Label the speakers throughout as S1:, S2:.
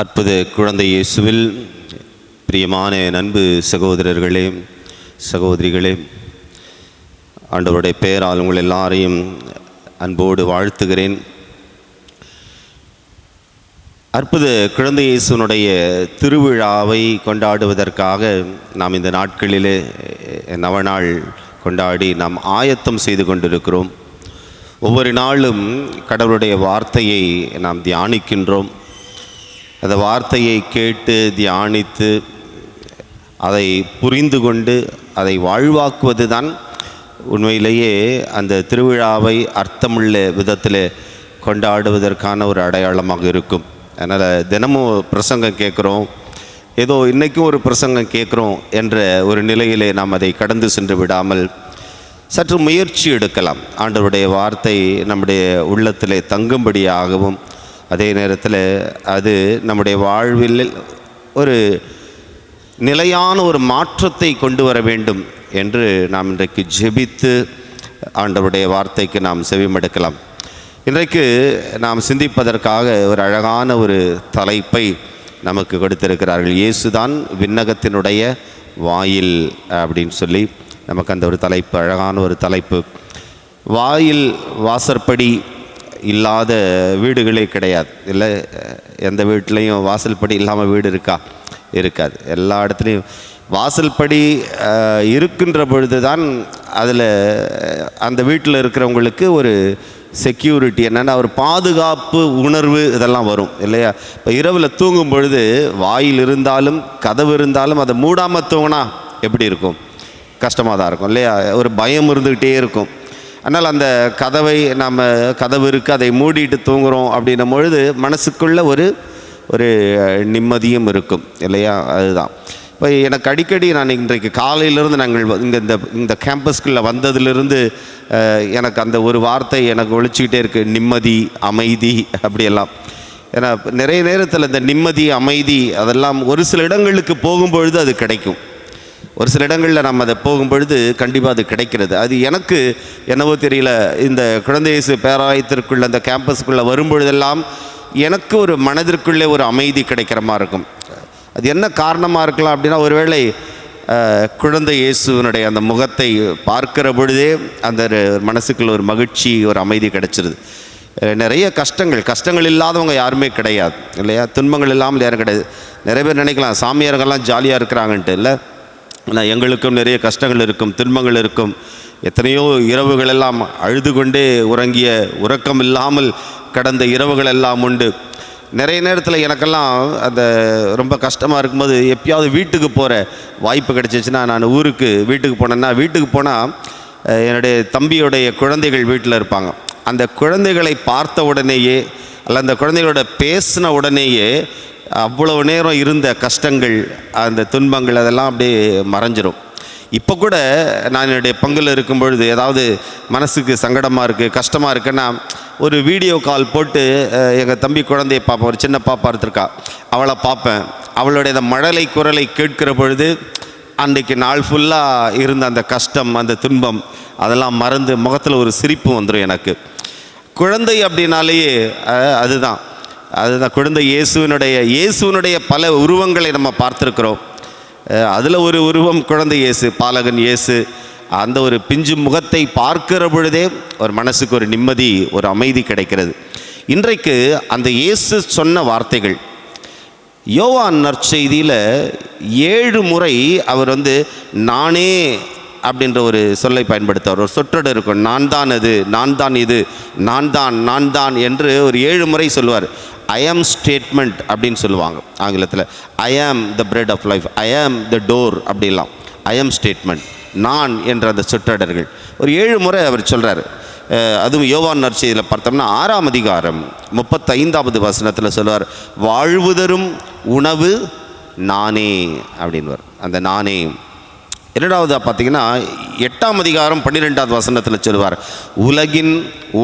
S1: அற்புத குழந்தை இயேசுவில் பிரியமான நண்பு சகோதரர்களே சகோதரிகளே ஆண்டவருடைய பெயரால் உங்கள் எல்லாரையும் அன்போடு வாழ்த்துகிறேன். அற்புத குழந்தை இயேசுனுடைய திருவிழாவை கொண்டாடுவதற்காக நாம் இந்த நாட்களிலே நவநாள் கொண்டாடி நாம் ஆயத்தம் செய்து கொண்டிருக்கிறோம். ஒவ்வொரு நாளும் கடவுளுடைய வார்த்தையை நாம் தியானிக்கின்றோம். அந்த வார்த்தையை கேட்டு தியானித்து அதை புரிந்து கொண்டு அதை வாழ்வாக்குவது தான் உண்மையிலேயே அந்த திருவிழாவை அர்த்தமுள்ள விதத்தில் கொண்டாடுவதற்கான ஒரு அடையாளமாக இருக்கும். அதனால் தினமும் பிரசங்கம் கேட்குறோம். ஏதோ இன்றைக்கும் ஒரு பிரசங்கம் கேட்குறோம் என்ற ஒரு நிலையிலே நாம் அதை கடந்து சென்று விடாமல் சற்று முயற்சி எடுக்கலாம். ஆண்டவருடைய வார்த்தை நம்முடைய உள்ளத்திலே தங்கும்படியாகவும் அதே நேரத்தில் அது நம்முடைய வாழ்வில் ஒரு நிலையான ஒரு மாற்றத்தை கொண்டு வர வேண்டும் என்று நாம் இன்றைக்கு ஜெபித்து ஆண்டவருடைய வார்த்தைக்கு நாம் செவிமடுக்கலாம். இன்றைக்கு நாம் சிந்திப்பதற்காக ஒரு அழகான ஒரு தலைப்பை நமக்கு கொடுத்திருக்கிறார்கள். இயேசுதான் விண்ணகத்தினுடைய வாயில் அப்படின்னு சொல்லி நமக்கு அந்த ஒரு தலைப்பு அழகான ஒரு தலைப்பு. வாயில் வாசற்படி இல்லாத வீடுகளே கிடையாது. இல்லை எந்த வீட்லேயும் வாசல்படி இல்லாமல் வீடு இருக்கா? இருக்காது. எல்லா இடத்துலையும் வாசல்படி இருக்கின்ற பொழுது தான் அதில் அந்த வீட்டில் இருக்கிறவங்களுக்கு ஒரு செக்யூரிட்டி என்னென்னா ஒரு பாதுகாப்பு உணர்வு இதெல்லாம் வரும் இல்லையா? இப்போ இரவில் தூங்கும் பொழுது வாயில் இருந்தாலும் கதவு இருந்தாலும் அதை மூடாமல் தூங்கினா எப்படி இருக்கும்? கஷ்டமாக தான் இருக்கும் இல்லையா? ஒரு பயம் இருந்துக்கிட்டே இருக்கும். அதனால் அந்த கதவை நம்ம கதவு இருக்குது அதை மூடிட்டு தூங்குறோம் அப்படின்னும் பொழுது மனசுக்குள்ள ஒரு ஒரு நிம்மதியும் இருக்கும் இல்லையா? அதுதான். இப்போ எனக்கு அடிக்கடி நான் இன்றைக்கு காலையிலேருந்து நாங்கள் இங்கே இந்த இந்த கேம்பஸ்குள்ளே வந்ததிலிருந்து எனக்கு அந்த ஒரு வார்த்தை எனக்கு ஒழிச்சிக்கிட்டே இருக்குது நிம்மதி அமைதி அப்படியெல்லாம். ஏன்னா நிறைய நேரத்தில் இந்த நிம்மதி அமைதி அதெல்லாம் ஒரு சில இடங்களுக்கு போகும்பொழுது அது கிடைக்கும். ஒரு சில இடங்களில் நம்ம அதை போகும்பொழுது கண்டிப்பாக அது கிடைக்கிறது. அது எனக்கு என்னவோ தெரியல இந்த குழந்தை இயேசு பேராயத்திற்குள்ள அந்த கேம்பஸ்க்குள்ளே வரும்பொழுதெல்லாம் எனக்கு ஒரு மனதிற்குள்ளே ஒரு அமைதி கிடைக்கிற மாதிரி இருக்கும். அது என்ன காரணமாக இருக்கலாம் அப்படின்னா ஒருவேளை குழந்தை இயேசுவினுடைய அந்த முகத்தை பார்க்கிற பொழுதே அந்த ஒரு மனசுக்குள்ள ஒரு மகிழ்ச்சி ஒரு அமைதி கிடைச்சிருது. நிறைய கஷ்டங்கள். கஷ்டங்கள் இல்லாதவங்க யாருமே கிடையாது இல்லையா? துன்பங்கள் இல்லாமல் யாரும் கிடையாது. நிறைய பேர் நினைக்கலாம் சாமியார்கள்லாம் ஜாலியாக இருக்கிறாங்கன்ட்டு இல்லை? ஆனால் எங்களுக்கும் நிறைய கஷ்டங்கள் இருக்கும் துன்பங்கள் இருக்கும். எத்தனையோ இரவுகள் எல்லாம் அழுது கொண்டே உறங்கிய உறக்கம் இல்லாமல் கடந்த இரவுகள் எல்லாம் உண்டு. நிறைய நேரத்தில் எனக்கெல்லாம் அந்த ரொம்ப கஷ்டமாக இருக்கும்போது எப்பயாவது வீட்டுக்கு போகிற வாய்ப்பு கிடைச்சிச்சுன்னா நான் ஊருக்கு வீட்டுக்கு போனேன்னா வீட்டுக்கு போனால் என்னுடைய தம்பியுடைய குழந்தைகள் வீட்டில் இருப்பாங்க. அந்த குழந்தைகளை பார்த்த உடனேயே அல்ல அந்த குழந்தைகளோட பேசின உடனேயே அவ்வளவு நேரம் இருந்த கஷ்டங்கள் அந்த துன்பங்கள் அதெல்லாம் அப்படியே மறைஞ்சிரும். இப்போ கூட நான் என்னுடைய பங்கில் இருக்கும் பொழுது ஏதாவது மனசுக்கு சங்கடமாக இருக்குது கஷ்டமாக இருக்குன்னா ஒரு வீடியோ கால் போட்டு எங்கள் தம்பி குழந்தைய பார்ப்பேன் ஒரு சின்ன பாப்பா இருந்திருக்கா. அவளை பார்ப்பேன். அவளுடைய அந்த மழலை குரலை கேட்கிற பொழுது அன்றைக்கு நாள் ஃபுல்லாக இருந்த அந்த கஷ்டம் அந்த துன்பம் அதெல்லாம் மறந்து முகத்தில் ஒரு சிரிப்பு வந்துடும் எனக்கு. குழந்தை அப்படின்னாலேயே அதுதான். அதுதான் குழந்தை இயேசுவினுடைய இயேசுவினுடைய பல உருவங்களை நம்ம பார்த்துருக்குறோம். அதில் ஒரு உருவம் குழந்தை இயேசு பாலகன் இயேசு. அந்த ஒரு பிஞ்சு முகத்தை பார்க்கிற பொழுதே ஒரு மனசுக்கு ஒரு நிம்மதி ஒரு அமைதி கிடைக்கிறது. இன்றைக்கு அந்த இயேசு சொன்ன வார்த்தைகள் யோவான் நற்செய்தியில் ஏழு முறை அவர் வந்து நானே அப்படின்ற ஒரு சொல்லை பயன்படுத்துவார். ஒரு சொற்றொடர் இருக்கும். நான் தான் அது நான் தான் இது நான் தான் நான் தான் என்று ஒரு ஏழு முறை சொல்லுவார். ஐ ஆம் ஸ்டேட்மெண்ட் அப்படின்னு சொல்லுவாங்க ஆங்கிலத்தில். I am the bread of life I am the door அப்படிலாம். ஐ ஆம் ஸ்டேட்மெண்ட் நான் என்ற அந்த சொற்றொடர்கள். ஒரு ஏழு முறை அவர் சொல்கிறார் அதுவும் யோவான் நற்செய்தியில் பார்த்தோம்னா ஆறாம் அதிகாரம் முப்பத்தைந்தாவது வசனத்தில் சொல்லுவார். வாழ்வுதரும் உணவு நானே அப்படின்வார் அந்த நானே இரண்டாவதாக பார்த்தீங்கன்னா எட்டாம் அதிகாரம் பன்னிரெண்டாவது வசனத்தில் சொல்லுவார் உலகின்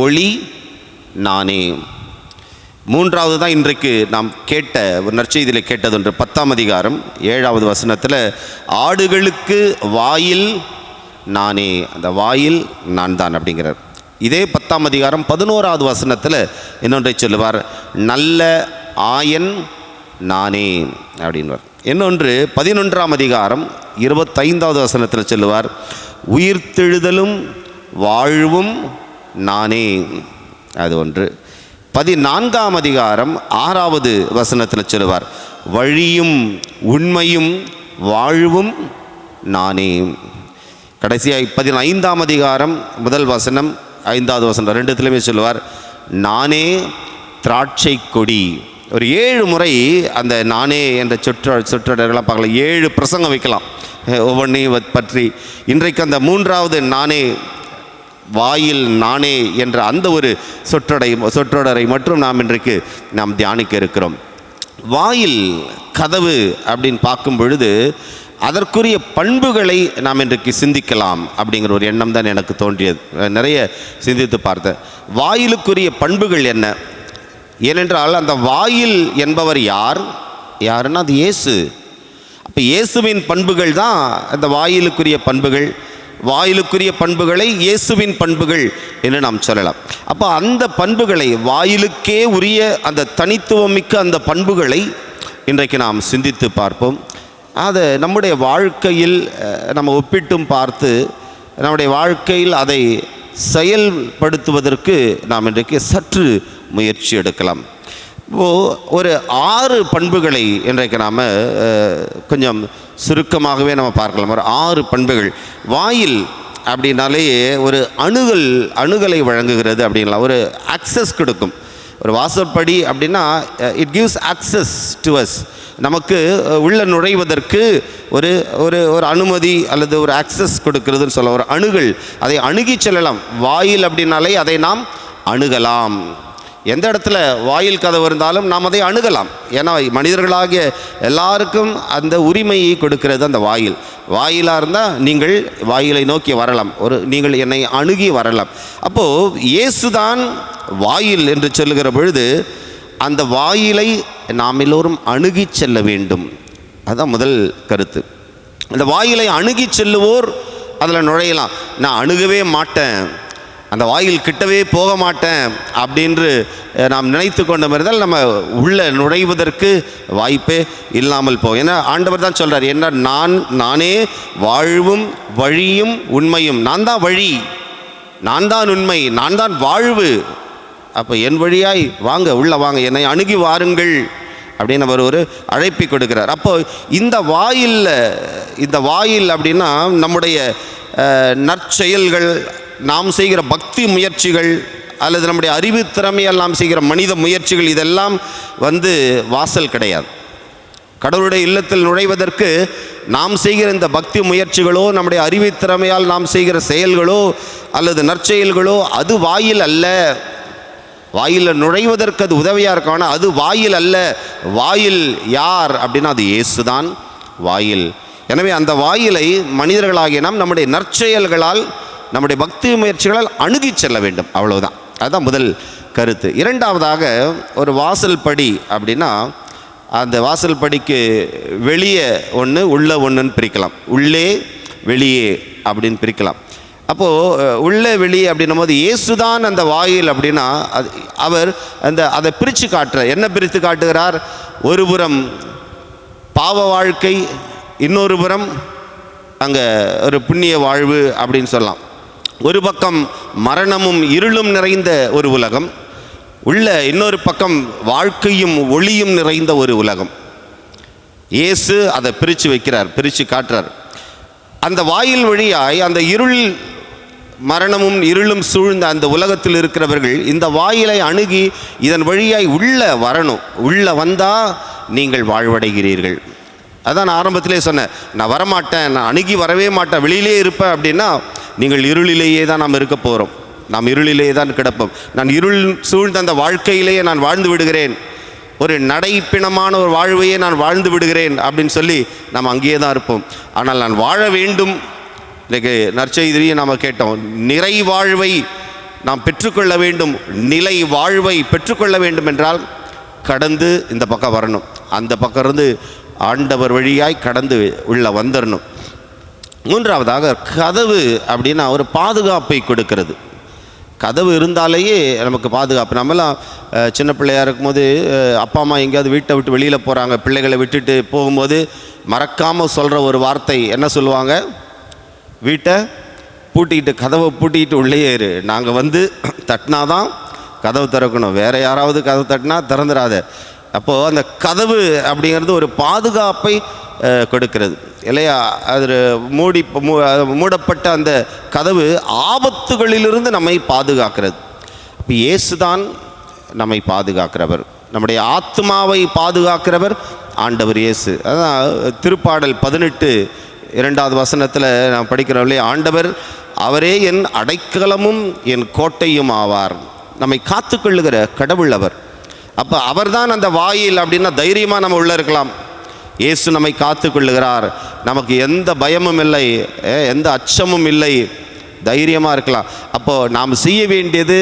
S1: ஒளி நானே. மூன்றாவது தான் இன்றைக்கு நாம் கேட்ட ஒரு நற்செய்தியில் கேட்டது ஒன்று. பத்தாம் அதிகாரம் ஏழாவது வசனத்தில் ஆடுகளுக்கு வாயில் நானே. அந்த வாயில் நான் தான் அப்படிங்கிறார். இதே பத்தாம் அதிகாரம் பதினோராவது வசனத்தில் இன்னொன்றை சொல்லுவார் நல்ல ஆயன் நானே. அப்படின்வார் இன்னொன்று பதினொன்றாம் அதிகாரம் இருபத்தைந்தாவது வசனத்தில் செல்லுவார் உயிர்த்தெழுதலும் வாழ்வும் நானே. அது ஒன்று. பதினான்காம் அதிகாரம் ஆறாவது வசனத்தில் சொல்லுவார் வழியும் உண்மையும் வாழ்வும் நானே. கடைசியாக பதினைந்தாம் அதிகாரம் முதல் வசனம் ஐந்தாவது வசனம் ரெண்டுத்துலையுமே சொல்லுவார் நானே திராட்சை கொடி. ஒரு ஏழு முறை அந்த நானே என்ற சொற்ற சொற்றொடர்களாக பார்க்கலாம் ஏழு பிரசங்கம் வைக்கலாம். ஒவ்வொன்றையும் பற்றி. இன்றைக்கு அந்த மூன்றாவது நானே வாயில் நானே என்ற அந்த ஒரு சொற்றொடை சொற்றொடரை மட்டும் நாம் இன்றைக்கு நாம் தியானிக்க இருக்கிறோம். வாயில் கதவு அப்படின்னு பார்க்கும் பொழுது அதற்குரிய பண்புகளை நாம் இன்றைக்கு சிந்திக்கலாம் அப்படிங்கிற ஒரு எண்ணம் தான் எனக்கு தோன்றியது. நிறைய சிந்தித்து பார்த்தேன். வாயிலுக்குரிய பண்புகள் என்ன? ஏனென்றால் அந்த வாயில் என்பவர் யார்? யாருன்னா அது இயேசு. அப்போ இயேசுவின் பண்புகள் தான் அந்த வாயிலுக்குரிய பண்புகள். வாயிலுக்குரிய பண்புகளை இயேசுவின் பண்புகள் என்று நாம் சொல்லலாம். அப்போ அந்த பண்புகளை வாயிலுக்கே உரிய அந்த தனித்துவமிக்க அந்த பண்புகளை இன்றைக்கு நாம் சிந்தித்து பார்ப்போம். அதை நம்முடைய வாழ்க்கையில் நம்ம ஒப்பிட்டும் பார்த்து நம்முடைய வாழ்க்கையில் அதை செயல்படுத்துவதற்கு நாம் இன்றைக்கு சற்று முயற்சி எடுக்கலாம். இப்போ ஒரு ஆறு பண்புகளை இன்றைக்கு நாம் கொஞ்சம் சுருக்கமாகவே நம்ம பார்க்கலாம். ஒரு ஆறு பண்புகள். வாயில் அப்படின்னாலே ஒரு அணுகல் அணுகலை வழங்குகிறது அப்படின்லாம். ஒரு அக்சஸ் கொடுக்கும். ஒரு வாசற்படி அப்படின்னா it gives access to us நமக்கு உள்ள நுழைவதற்கு ஒரு ஒரு ஒரு அனுமதி அல்லது ஒரு அக்சஸ் கொடுக்கிறதுன்னு சொல்ல ஒரு அணுகல். அதை அணுகி செல்லலாம். வாயில் அப்படின்னாலே அதை நாம் அணுகலாம். எந்த இடத்துல வாயில் கதவு இருந்தாலும் நாம் அதை அணுகலாம். ஏன்னா மனிதர்களாகிய எல்லாருக்கும் அந்த உரிமையை கொடுக்கிறது அந்த வாயில். வாயிலாக இருந்தால் நீங்கள் வாயிலை நோக்கி வரலாம். ஒரு நீங்கள் என்னை அணுகி வரலாம். அப்போது இயேசுதான் வாயில் என்று சொல்லுகிற பொழுது அந்த வாயிலை நாம் எல்லோரும் அணுகி செல்ல வேண்டும். அதுதான் முதல் கருத்து. அந்த வாயிலை அணுகி செல்லுவோர் அதில் நுழையலாம். நான் அணுகவே மாட்டேன். அந்த வாயில் கிட்டவே போக மாட்டேன் அப்படின்று நாம் நினைத்து கொண்ட இருந்தால் நம்ம உள்ள நுழைவதற்கு வாய்ப்பே இல்லாமல் போகும். ஏன்னா ஆண்டவர் தான் சொல்கிறார் என்ன நான் நானே வாழ்வும் வழியும் உண்மையும். நான் தான் வழி நான் தான் உண்மை நான் தான் வாழ்வு. அப்போ என் வழியாய் வாங்க உள்ள வாங்க என்னை அணுகி வாருங்கள். அப்படின்னு அவர் ஒரு அழைப்பை கொடுக்கிறார். அப்போ இந்த வாயில் இந்த வாயில் அப்படின்னா நம்முடைய நற்செயல்கள் நாம் செய்கிற பக்தி முயற்சிகள் அல்லது நம்முடைய அறிவு திறமையால் நாம் செய்கிற மனித முயற்சிகள் இதெல்லாம் வந்து வாசல் கிடையாது. கடவுளுடைய இல்லத்தில் நுழைவதற்கு நாம் செய்கிற இந்த பக்தி முயற்சிகளோ நம்முடைய அறிவுத் திறமையால் நாம் செய்கிற செயல்களோ அல்லது நற்செயல்களோ அது வாயில் அல்ல. வாயில் நுழைவதற்கு அது உதவியாக இருக்கும். ஆனால் அது வாயில் அல்ல. வாயில் யார் அப்படின்னா அது இயேசுதான் வாயில். எனவே அந்த வாயிலை மனிதர்களாகிய நாம் நம்முடைய நற்செயல்களால் நம்முடைய பக்தி முயற்சிகளால் அணுகிச் செல்ல வேண்டும். அவ்வளவுதான். அதுதான் முதல் கருத்து. இரண்டாவதாக ஒரு வாசல் படி அப்படின்னா அந்த வாசல் படிக்கு வெளியே ஒன்று உள்ள ஒன்றுன்னு பிரிக்கலாம். உள்ளே வெளியே அப்படின்னு பிரிக்கலாம். அப்போது உள்ளே வெளியே அப்படின்னும் போது இயேசுதான் அந்த வாயில் அப்படின்னா அது அவர் அந்த அதை பிரித்து காட்டுற என்ன பிரித்து காட்டுகிறார்? ஒரு புறம் பாவ வாழ்க்கை இன்னொரு புறம் அங்கே ஒரு புண்ணிய வாழ்வு அப்படின்னு சொல்லலாம். ஒரு பக்கம் மரணமும் இருளும் நிறைந்த ஒரு உலகம் உள்ள இன்னொரு பக்கம் வாழ்க்கையும் ஒளியும் நிறைந்த ஒரு உலகம். இயேசு அதை பிரித்து வைக்கிறார் பிரித்து காட்டுறார். அந்த வாயில் வழியாய் அந்த இருள் மரணமும் இருளும் சூழ்ந்த அந்த உலகத்தில் இருக்கிறவர்கள் இந்த வாயிலை அணுகி இதன் வழியாய் உள்ள வரணும். உள்ள வந்தால் நீங்கள் வாழ்வடைகிறீர்கள். அதான் நான் ஆரம்பத்திலே சொன்னேன் நான் வரமாட்டேன் நான் அணுகி வரவே மாட்டேன் வெளியிலே இருப்பேன் அப்படின்னா நீங்கள் இருளிலேயே தான் நாம் இருக்க போகிறோம் நாம் இருளிலேயே தான் கிடப்போம். நான் இருள் சூழ்ந்த அந்த வாழ்க்கையிலேயே நான் வாழ்ந்து விடுகிறேன். ஒரு நடைப்பிணமான ஒரு வாழ்வையே நான் வாழ்ந்து விடுகிறேன் அப்படின்னு சொல்லி நாம் அங்கேயே தான் இருப்போம். ஆனால் நான் வாழ வேண்டும். இன்றைக்கு நற்செய்தியை நாம் கேட்டோம். நிறை வாழ்வை நாம் பெற்றுக்கொள்ள வேண்டும். நிலை வாழ்வை பெற்றுக்கொள்ள வேண்டும் என்றால் கடந்து இந்த பக்கம் வரணும். அந்த பக்கம் இருந்து ஆண்டவர் வழியாய் கடந்து உள்ள வந்துடணும் மூன்றாவதாக கதவு அப்படின்னா ஒரு பாதுகாப்பை கொடுக்கிறது. கதவு இருந்தாலேயே நமக்கு பாதுகாப்பு. நம்மலாம் சின்ன பிள்ளையாக இருக்கும்போது அப்பா அம்மா எங்கேயாவது வீட்டை விட்டு வெளியில் போகிறாங்க பிள்ளைகளை விட்டுட்டு போகும்போது மறக்காமல் சொல்கிற ஒரு வார்த்தை என்ன சொல்லுவாங்க? வீட்டை பூட்டிக்கிட்டு கதவை பூட்டிக்கிட்டு உள்ளே இரு நாங்கள் வந்து தட்டினாதான் கதவு திறக்கணும். வேறு யாராவது கதவு தட்டினா திறந்துடாத அப்போது அந்த கதவு அப்படிங்கிறது ஒரு பாதுகாப்பை கொடுக்கிறது. இல்லையா? அது மூடி மூ- மூடப்பட்ட அந்த கதவு ஆபத்துகளிலிருந்து நம்மை பாதுகாக்கிறது. அப்போ இயேசுதான் நம்மை பாதுகாக்கிறவர். நம்முடைய ஆத்மாவை பாதுகாக்கிறவர் ஆண்டவர் இயேசு. அதான் திருப்பாடல் பதினெட்டு இரண்டாவது வசனத்தில் நான் படிக்கிறோம் இல்லையா? ஆண்டவர் அவரே என் அடைக்கலமும் என் கோட்டையும் ஆவார். நம்மை காத்துக்கொள்ளுகிற கடவுள் அவர். அப்போ அவர்தான் அந்த வாயில் அப்படின்னா தைரியமாக நம்ம உள்ளே இருக்கலாம். இயேசு நம்மை காத்துக்கொள்ளுகிறார். நமக்கு எந்த பயமும் இல்லை எந்த அச்சமும் இல்லை. தைரியமாக இருக்கலாம். அப்போது நாம் செய்ய வேண்டியது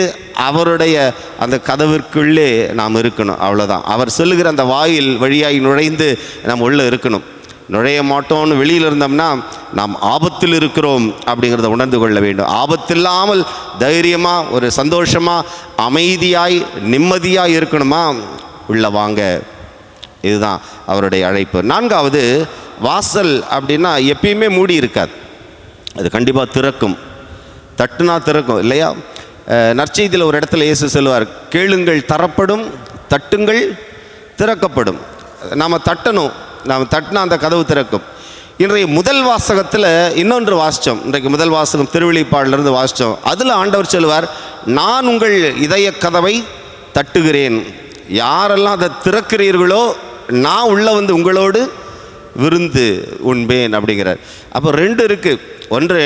S1: அவருடைய அந்த கதவிற்குள்ளே நாம் இருக்கணும். அவ்வளோதான் அவர் சொல்லுகிற அந்த வாயில் வழியாய் நுழைந்து நம்ம உள்ளே இருக்கணும். நுழைய மாட்டோம்னு வெளியில் இருந்தோம்னா நாம் ஆபத்தில் இருக்கிறோம் அப்படிங்கிறத உணர்ந்து கொள்ள வேண்டும். ஆபத்தில்லாமல் தைரியமாக ஒரு சந்தோஷமாக அமைதியாய் நிம்மதியாக இருக்கணுமா? உள்ள வாங்க. இதுதான் அவருடைய அழைப்பு. நான்காவது வாசல் அப்படின்னா எப்பயுமே மூடி இருக்காது. அது கண்டிப்பாக திறக்கும். தட்டுனா திறக்கும் இல்லையா? நற்செய்தியில் ஒரு இடத்துல இயேசு சொல்லுவார் கேளுங்கள் தரப்படும் தட்டுங்கள் திறக்கப்படும். நாம் தட்டணும். நாம் தட்டினா அந்த கதவு திறக்கும். இன்றைய முதல் வாசகத்தில் இன்னொன்று வாசித்தோம் இன்றைக்கு முதல் வாசகம் திருவெளிப்பாடிலிருந்து வாசித்தோம் அதில் ஆண்டவர் சொல்லுவார் நான் உங்கள் இதய கதவை தட்டுகிறேன். யாரெல்லாம் அதை திறக்கிறீர்களோ நான் உள்ளே வந்து உங்களோடு விருந்து உண்பேன் அப்படிங்கிறார். அப்போ ரெண்டு இருக்குது ஒன்று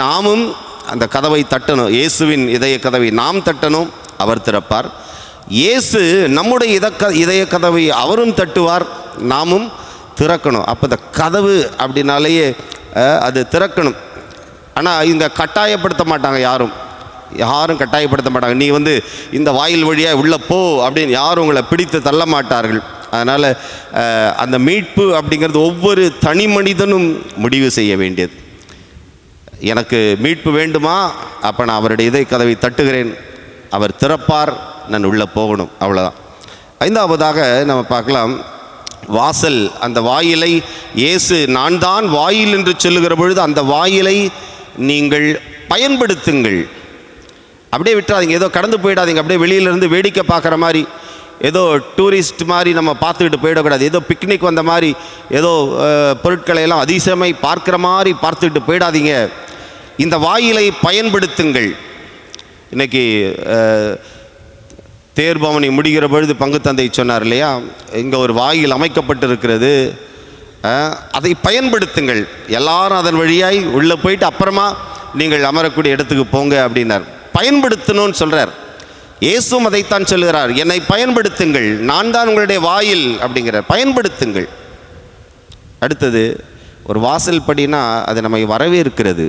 S1: நாமும் அந்த கதவை தட்டணும். இயேசுவின் இதய கதவை நாம் தட்டணும் அவர் திறப்பார். இயேசு நம்முடைய இதக்க இதய கதவை அவரும் தட்டுவார் நாமும் திறக்கணும். அப்போ இந்த கதவு அப்படின்னாலேயே அது திறக்கணும். ஆனால் இந்த கட்டாயப்படுத்த மாட்டாங்க யாரும். யாரும் கட்டாயப்படுத்த மாட்டாங்க. நீ வந்து இந்த வாயில் வழியாக உள்ளே போ அப்படின்னு யாரும் உங்களை பிடித்து தள்ள மாட்டார்கள். அதனால் அந்த மீட்பு அப்படிங்கிறது ஒவ்வொரு தனி மனிதனும் முடிவு செய்ய வேண்டியது. எனக்கு மீட்பு வேண்டுமா? அப்போ நான் அவருடைய இதை கதவை தட்டுகிறேன். அவர் திறப்பார். நான் உள்ளே போகணும். அவ்வளோதான் ஐந்தாவதாக நம்ம பார்க்கலாம். வாசல். அந்த வாயிலை இயேசு நான் தான் வாயில் என்று சொல்லுகிற பொழுது அந்த வாயிலை நீங்கள் பயன்படுத்துங்கள். அப்படியே விட்டுறாதீங்க. ஏதோ கடந்து போயிடாதீங்க. அப்படியே வெளியிலேருந்து வேடிக்கை பார்க்குற மாதிரி. ஏதோ டூரிஸ்ட் மாதிரி நம்ம பார்த்துக்கிட்டு போயிடக்கூடாது. ஏதோ பிக்னிக் வந்த மாதிரி ஏதோ பொருட்களை எல்லாம் அதிசயமை பார்க்குற மாதிரி பார்த்துக்கிட்டு போயிடாதீங்க. இந்த வாயிலை பயன்படுத்துங்கள். இன்னைக்கு தேர்பவனி முடிகிற பொழுது பங்கு தந்தை சொன்னார் இல்லையா? இங்கே ஒரு வாயில் அமைக்கப்பட்டிருக்கிறது. அதை பயன்படுத்துங்கள். எல்லாரும் அதன் வழியாய் உள்ளே போயிட்டு அப்புறமா நீங்கள் அமரக்கூடிய இடத்துக்கு போங்க அப்படின்னார். பயன்படுத்தணும்னு சொல்கிறார் இயேசும் அதைத்தான் சொல்கிறார் என்னை பயன்படுத்துங்கள் நான் தான் உங்களுடைய வாயில் அப்படிங்கிறார். பயன்படுத்துங்கள். அடுத்தது ஒரு வாசல் படினா அது நம்மை வரவேற்கிறது.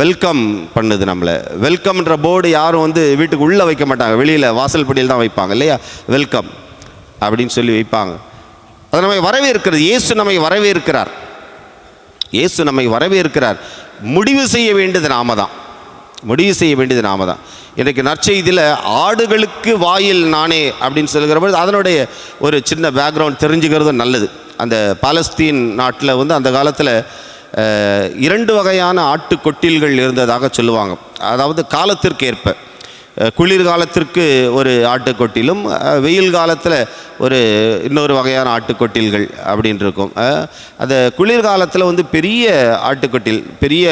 S1: வெல்கம் பண்ணுது நம்மளை. வெல்கம்ன்ற போர்டு யாரும் வந்து வீட்டுக்கு உள்ளே வைக்க மாட்டாங்க. வெளியில் வாசல் படியில் தான் வைப்பாங்க இல்லையா? வெல்கம் அப்படின்னு சொல்லி வைப்பாங்க. அது நம்மை வரவேற்கிறது. இயேசு நம்மை வரவேற்கிறார். இயேசு நம்மை வரவேற்கிறார். முடிவு செய்ய வேண்டியது நாம தான். முடிவு செய்ய வேண்டியது நாம தான். இன்றைக்கு நற்செய்தியில் ஆடுகளுக்கு வாயில் நானே அப்படின்னு சொல்லுகிற பொழுது அதனுடைய ஒரு சின்ன பேக்ரவுண்ட் தெரிஞ்சுக்கிறது நல்லது. அந்த பாலஸ்தீன் நாட்டில் வந்து அந்த காலத்தில் இரண்டு வகையான ஆட்டுக்கொட்டில்கள் இருந்ததாக சொல்லுவாங்க. அதாவது காலத்திற்கு ஏற்ப குளிர்காலத்திற்கு ஒரு ஆட்டுக்கொட்டிலும் வெயில் காலத்தில் ஒரு இன்னொரு வகையான ஆட்டுக்கொட்டில்கள் அப்படின்னு இருக்கும். அந்த குளிர்காலத்தில் வந்து பெரிய ஆட்டுக்கொட்டில் பெரிய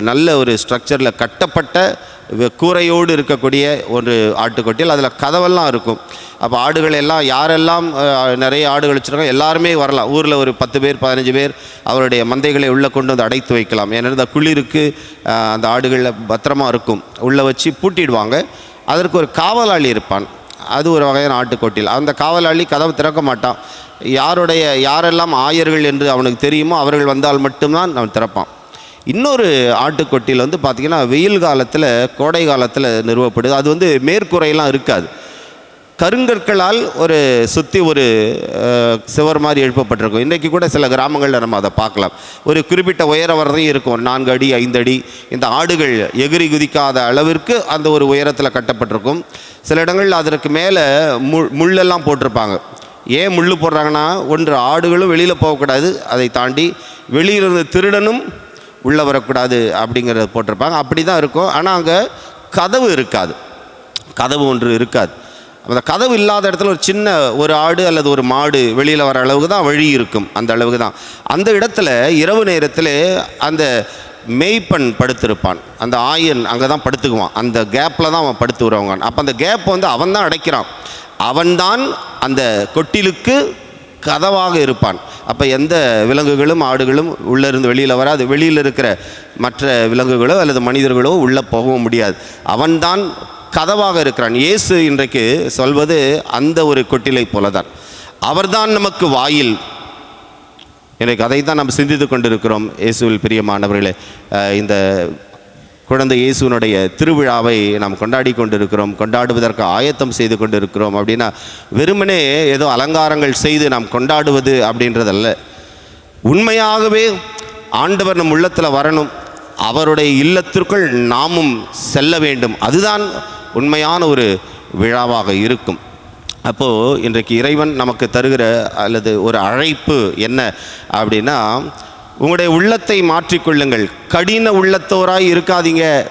S1: நல்ல ஒரு ஸ்ட்ரக்சரில் கட்டப்பட்ட கூரையோடு இருக்கக்கூடிய ஒரு ஆட்டுக்கொட்டில் அதில் கதவெல்லாம் இருக்கும். அப்போ ஆடுகள் எல்லாம் யாரெல்லாம் நிறைய ஆடுகள் வச்சுருக்காங்க எல்லாருமே வரலாம். ஊரில் ஒரு பத்து பேர் பதினஞ்சு பேர் அவருடைய மந்தைகளை உள்ளே கொண்டு வந்து அடைத்து வைக்கலாம். ஏன்னா இந்த குளிருக்கு அந்த ஆடுகளில் பத்திரமா இருக்கும். உள்ளே வச்சு பூட்டிடுவாங்க. அதற்கு ஒரு காவலாளி இருப்பான். அது ஒரு வகையான ஆட்டுக்கொட்டில். அந்த காவலாளி கதவு திறக்க மாட்டான். யாருடைய யாரெல்லாம் ஆயர்கள் என்று அவனுக்கு தெரியுமோ அவர்கள் வந்தால் மட்டும்தான் அவன் திறப்பான். இன்னொரு ஆட்டுக்கொட்டியில் வந்து பார்த்திங்கன்னா வெயில் காலத்தில் கோடை காலத்தில் நிறுவப்படுது. அது வந்து மேற்கூரையெல்லாம் இருக்காது. கருங்கற்களால் ஒரு சுற்றி ஒரு சுவர் மாதிரி எழுப்பப்பட்டிருக்கும். இன்றைக்கி கூட சில கிராமங்களில் நம்ம அதை பார்க்கலாம். ஒரு குறிப்பிட்ட உயர வரதையும் இருக்கும். நான்கு அடி ஐந்து அடி. இந்த ஆடுகள் எகிரி குதிக்காத அளவிற்கு அந்த ஒரு உயரத்தில் கட்டப்பட்டிருக்கும். சில இடங்களில் அதற்கு மேலே முள் முள்ளெல்லாம் போட்டிருப்பாங்க. ஏன் முள் போடுறாங்கன்னா ஒன்று ஆடுகளும் வெளியில் போகக்கூடாது. அதை தாண்டி வெளியிலிருந்து திருடனும் உள்ளே வரக்கூடாது அப்படிங்கிறத போட்டிருப்பாங்க. அப்படி தான் இருக்கும். ஆனால் அங்கே கதவு இருக்காது. கதவு ஒன்று இருக்காது. அந்த கதவு இல்லாத இடத்துல ஒரு சின்ன ஒரு ஆடு அல்லது ஒரு மாடு வெளியில் வர அளவுக்கு தான் வழி இருக்கும். அந்த அளவுக்கு தான். அந்த இடத்துல இரவு நேரத்தில் அந்த மேய்ப்பன் படுத்திருப்பான். அந்த ஆயன் அங்கே தான் படுத்துக்குவான். அந்த கேப்பில் தான் அவன் படுத்து வருவாங்க அப்போ அந்த கேப் வந்து அவன் தான் அடைக்கிறான். அவன்தான் அந்த கொட்டிலுக்கு கதவாக இருப்பான். அப்போ எந்த விலங்குகளும் ஆடுகளும் உள்ளே இருந்து வெளியில் வராது. வெளியில் இருக்கிற மற்ற விலங்குகளோ அல்லது மனிதர்களோ உள்ளே போகவும் முடியாது. அவன்தான் கதவாக இருக்கிறான். இயேசு இன்றைக்கு சொல்வது அந்த ஒரு கொட்டிலை போல தான் அவர்தான் நமக்கு வாயில். இன்றைக்கு அதை தான் நம்ம சிந்தித்து கொண்டிருக்கிறோம். இயேசுவில் பிரியமானவர்களே இந்த குழந்தை இயேசுனுடைய திருவிழாவை நாம் கொண்டாடி கொண்டிருக்கிறோம் கொண்டாடுவதற்கு ஆயத்தம் செய்து கொண்டிருக்கிறோம் அப்படின்னா வெறுமனே ஏதோ அலங்காரங்கள் செய்து நாம் கொண்டாடுவது அப்படின்றதல்ல. உண்மையாகவே ஆண்டவர் நம் உள்ளத்தில் வரணும். அவருடைய இல்லத்திற்குள் நாமும் செல்ல வேண்டும். அதுதான் உண்மையான ஒரு விழாவாக இருக்கும். அப்போது இன்றைக்கு இறைவன் நமக்கு தருகிற அல்லது ஒரு அழைப்பு என்ன அப்படின்னா உங்களுடைய உள்ளத்தை மாற்றிக்கொள்ளுங்கள். கடின உள்ளத்தோராய் இருக்காதீங்க.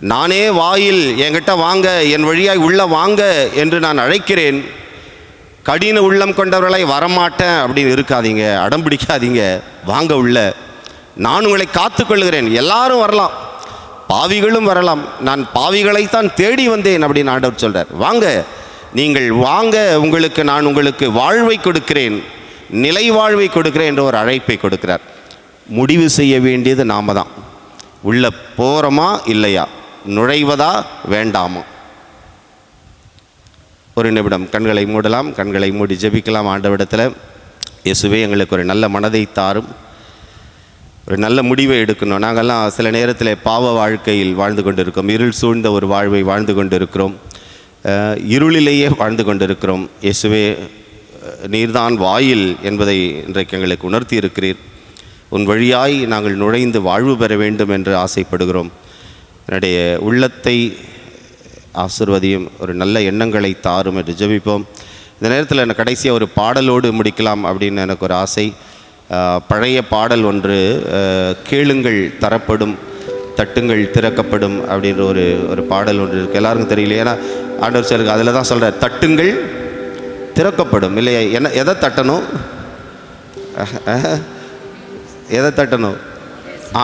S1: நானே வாயில் என்கிட்ட வாங்க என் வழியாய் உள்ள வாங்க என்று நான் அழைக்கிறேன். கடின உள்ளம் கொண்டவர்களை வரமாட்டேன் அப்படின்னு இருக்காதீங்க அடம் பிடிக்காதீங்க. வாங்க உள்ள. நான் உங்களை காத்துக்கொள்கிறேன் எல்லாரும் வரலாம். பாவிகளும் வரலாம். நான் பாவிகளைத்தான் தேடி வந்தேன் அப்படின்னு ஆண்டவர் சொல்கிறார் வாங்க நீங்கள் வாங்க உங்களுக்கு நான் உங்களுக்கு வாழ்வை கொடுக்கிறேன். நிலை வாழ்வை கொடுக்கிறேன் என்ற ஒரு அழைப்பை கொடுக்கிறார். முடிவு செய்ய வேண்டியது நாம தான். உள்ள போகிறோமா இல்லையா? நுழைவதா வேண்டாமா? ஒரு நிமிடம் கண்களை மூடலாம் கண்களை மூடி ஜெபிக்கலாம் ஆண்டவிடத்தில் இயேசுவே எங்களுக்கு ஒரு நல்ல மனதை தாரும். ஒரு நல்ல முடிவை எடுக்கணும். நாங்கள்லாம் சில நேரத்தில் பாவ வாழ்க்கையில் வாழ்ந்து கொண்டிருக்கோம் இருள் சூழ்ந்த ஒரு வாழ்வை வாழ்ந்து கொண்டிருக்கிறோம். இருக்கிறோம் இருளிலேயே வாழ்ந்து கொண்டிருக்கிறோம். இயேசுவே நீர்தான் வாயில் என்பதை இன்றைக்கு எங்களுக்கு உணர்த்தி இருக்கிறீர் உன் வழியாய் நாங்கள் நுழைந்து வாழ்வு பெற வேண்டும் என்று ஆசைப்படுகிறோம். என்னுடைய உள்ளத்தை ஆசிர்வதியும் ஒரு நல்ல எண்ணங்களை தாரும் என்று ஜெபிப்போம். இந்த நேரத்தில் எனக்கு கடைசியாக ஒரு பாடலோடு முடிக்கலாம் அப்படின்னு எனக்கு ஒரு ஆசை. பழைய பாடல் ஒன்று கேளுங்கள் தரப்படும் தட்டுங்கள் திறக்கப்படும் அப்படின்ற ஒரு ஒரு பாடல் ஒன்று இருக்குது எல்லாருக்கும் தெரியல ஏன்னா ஆண்டவர் சாருக்கு அதில் தான் சொல்கிறார் தட்டுங்கள் திறக்கப்படும். இல்லையா? என்ன எதை தட்டணும்? எதை தட்டணும்?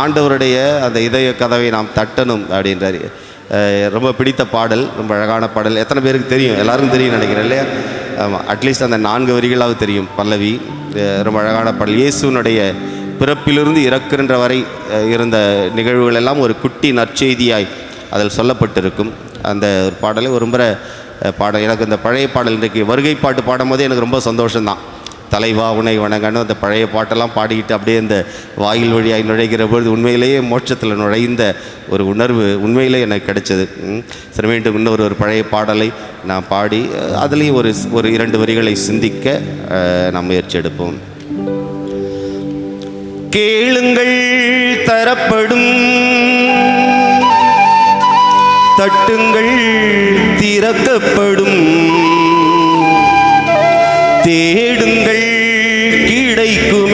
S1: ஆண்டவருடைய அந்த இதய கதவை நாம் தட்டணும் அப்படின்றார். ரொம்ப பிடித்த பாடல் ரொம்ப அழகான பாடல். எத்தனை பேருக்கு தெரியும்? எல்லாருக்கும் தெரியும் நினைக்கிறேன் இல்லையா? ஆமாம் அட்லீஸ்ட் அந்த நான்கு வரிகளாவது தெரியும் பல்லவி. ரொம்ப அழகான பாடல். இயேசுனுடைய பிறப்பிலிருந்து இறக்குகின்ற வரை இருந்த நிகழ்வுகள் எல்லாம் ஒரு குட்டி நற்செய்தியாய் அதில் சொல்லப்பட்டிருக்கும். அந்த ஒரு பாடலை ஒரு முறை பாடல். எனக்கு இந்த பழைய பாடல் இன்றைக்கு வருகை பாட்டு பாடும்போதே எனக்கு ரொம்ப சந்தோஷம்தான். தலைவா உனை வணங்கன்னு அந்த பழைய பாட்டெல்லாம் பாடிக்கிட்டு அப்படியே இந்த வாயில் வழியாக நுழைகிற பொழுது உண்மையிலேயே மோட்சத்தில் நுழைந்த ஒரு உணர்வு உண்மையிலே எனக்கு கிடைச்சது. சரி மீண்டும் இன்னொரு ஒரு பழைய பாடலை நான் பாடி அதுலேயும் ஒரு ஒரு இரண்டு வரிகளை சிந்திக்க நாம் முயற்சி எடுப்போம். கேளுங்கள் தரப்படும் தட்டுங்கள் திறக்கப்படும். தேடுங்கள் கிடைக்கும்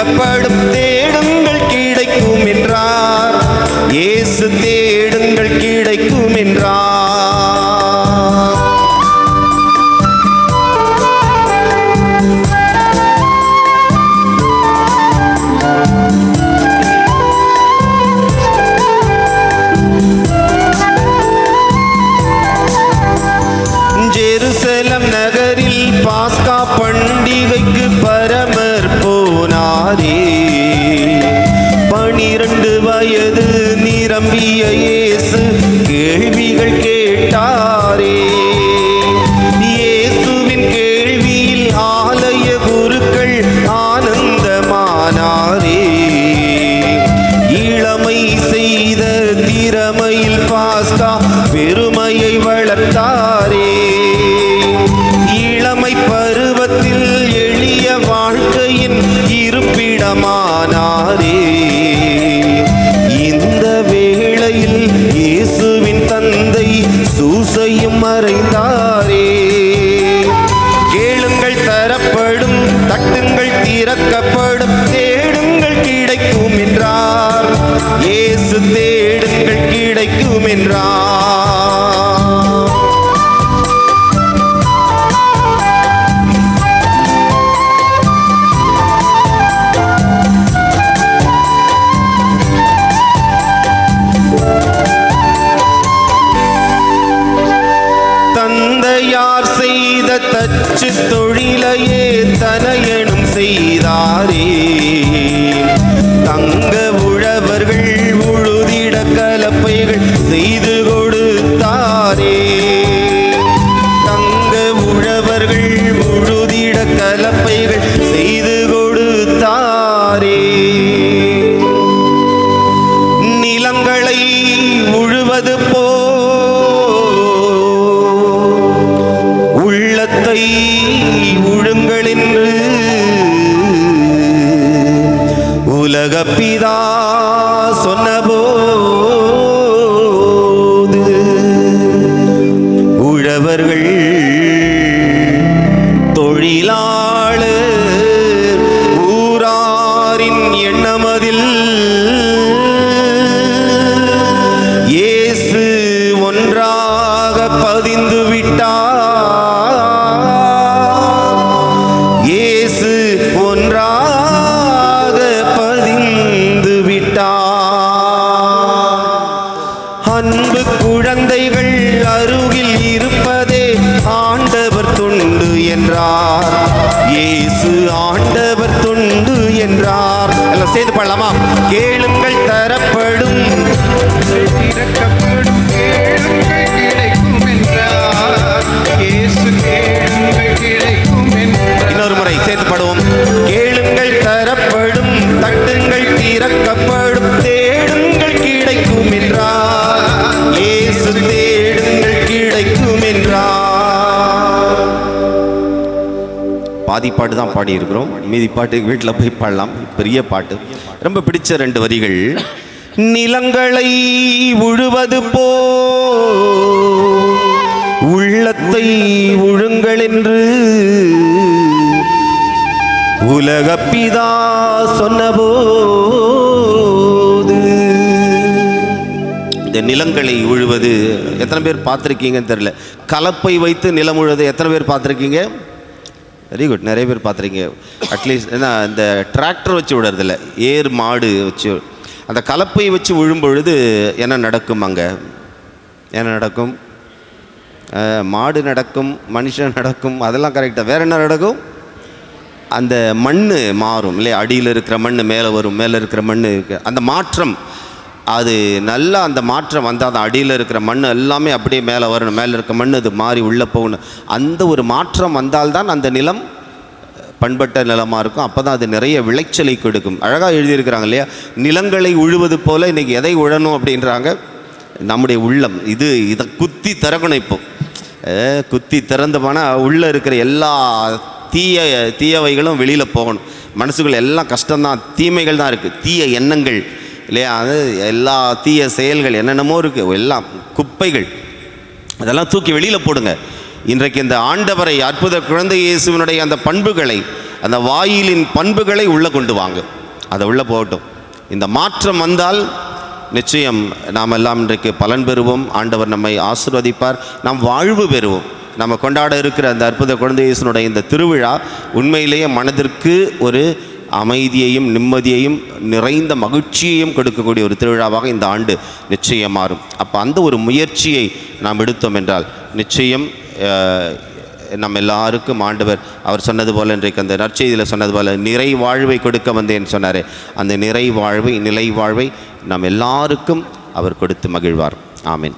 S1: திறக்கப்படும் பாதி பாட்டு தான் பாடி இருக்கிறோம் மீதி பாட்டு வீட்டில் போய் பாடலாம். பெரிய பாட்டு. ரொம்ப பிடிச்ச ரெண்டு வரிகள். நிலங்களை உழுவது போ. உள்ளத்தை உழுங்கள் என்று. உலகப்பிதா சொன்னபோது இந்த நிலங்களை உழுவது எத்தனை பேர் பார்த்துருக்கீங்கன்னு தெரியல. கலப்பை வைத்து நிலம் உழுவது எத்தனை பேர் பார்த்துருக்கீங்க? வெரி குட் நிறைய பேர் பார்த்துறீங்க அட்லீஸ்ட் ஏன்னா இந்த டிராக்டர் வச்சு விடுறதில்ல. ஏர் மாடு வச்சு. அந்த கலப்பை வச்சு விழும்பொழுது என்ன நடக்கும் அங்கே? என்ன நடக்கும்? மாடு நடக்கும் மனுஷன் நடக்கும் அதெல்லாம் கரெக்டாக வேறு என்ன நடக்கும்? அந்த மண் மாறும். இல்லையா? அடியில் இருக்கிற மண் மேலே வரும் மேலே இருக்கிற மண் அந்த மாற்றம் அது நல்லா அந்த மாற்றம் வந்தால் அந்த அடியில் இருக்கிற மண் எல்லாமே அப்படியே மேலே வரணும். மேலே இருக்க மண் அது மாறி உள்ளே போகணும். அந்த ஒரு மாற்றம் வந்தால்தான் அந்த நிலம் பண்பட்ட நிலமாக இருக்கும். அப்போ தான் அது நிறைய விளைச்சலை கொடுக்கும். அழகாக எழுதியிருக்கிறாங்க இல்லையா? நிலங்களை உழுவது போல் இன்றைக்கி எதை உழணும் அப்படின்றாங்க? நம்முடைய உள்ளம். இது இதை குத்தி திறக்கணும் இப்போ. குத்தி திறந்து போனால் உள்ளே இருக்கிற எல்லா தீய தீயவைகளும் வெளியில் போகணும். மனசுக்குள்ள எல்லாம் கஷ்டம்தான். தீமைகள் தான் இருக்குது தீய எண்ணங்கள். இல்லையா? அது எல்லா தீய செயல்கள் என்னென்னமோ இருக்குது எல்லாம் குப்பைகள். அதெல்லாம் தூக்கி வெளியில் போடுங்க. இன்றைக்கு இந்த ஆண்டவரை அற்புத குழந்தை இயேசுவினுடைய அந்த பண்புகளை அந்த வாயிலின் பண்புகளை உள்ளே கொண்டு வாங்க. அதை உள்ளே போகட்டும். இந்த மாற்றம் வந்தால் நிச்சயம் நாம் எல்லாம் இன்றைக்கு பலன் பெறுவோம். ஆண்டவர் நம்மை ஆசிர்வதிப்பார். நாம் வாழ்வு பெறுவோம். நம்ம கொண்டாட இருக்கிற அந்த அற்புத குழந்தை இயேசுனுடைய இந்த திருவிழா உண்மையிலேயே மனதிற்கு ஒரு அமைதியையும் நிம்மதியையும் நிறைந்த மகிழ்ச்சியையும் கொடுக்கக்கூடிய ஒரு திருவிழாவாக இந்த ஆண்டு நிச்சயம் மாறும். அப்போ அந்த ஒரு முயற்சியை நாம் எடுத்தோம் என்றால் நிச்சயம் நம் நம்ம எல்லாருக்கும் ஆண்டவர் அவர் சொன்னது போல் இன்றைக்கு அந்த நற்செய்தியில் சொன்னது போல் நிறை வாழ்வை கொடுக்க வந்தேன்னு சொன்னார். அந்த நிறை வாழ்வை நிலை வாழ்வை நாம் எல்லாருக்கும் அவர் கொடுத்து மகிழ்வார். ஆமீன்.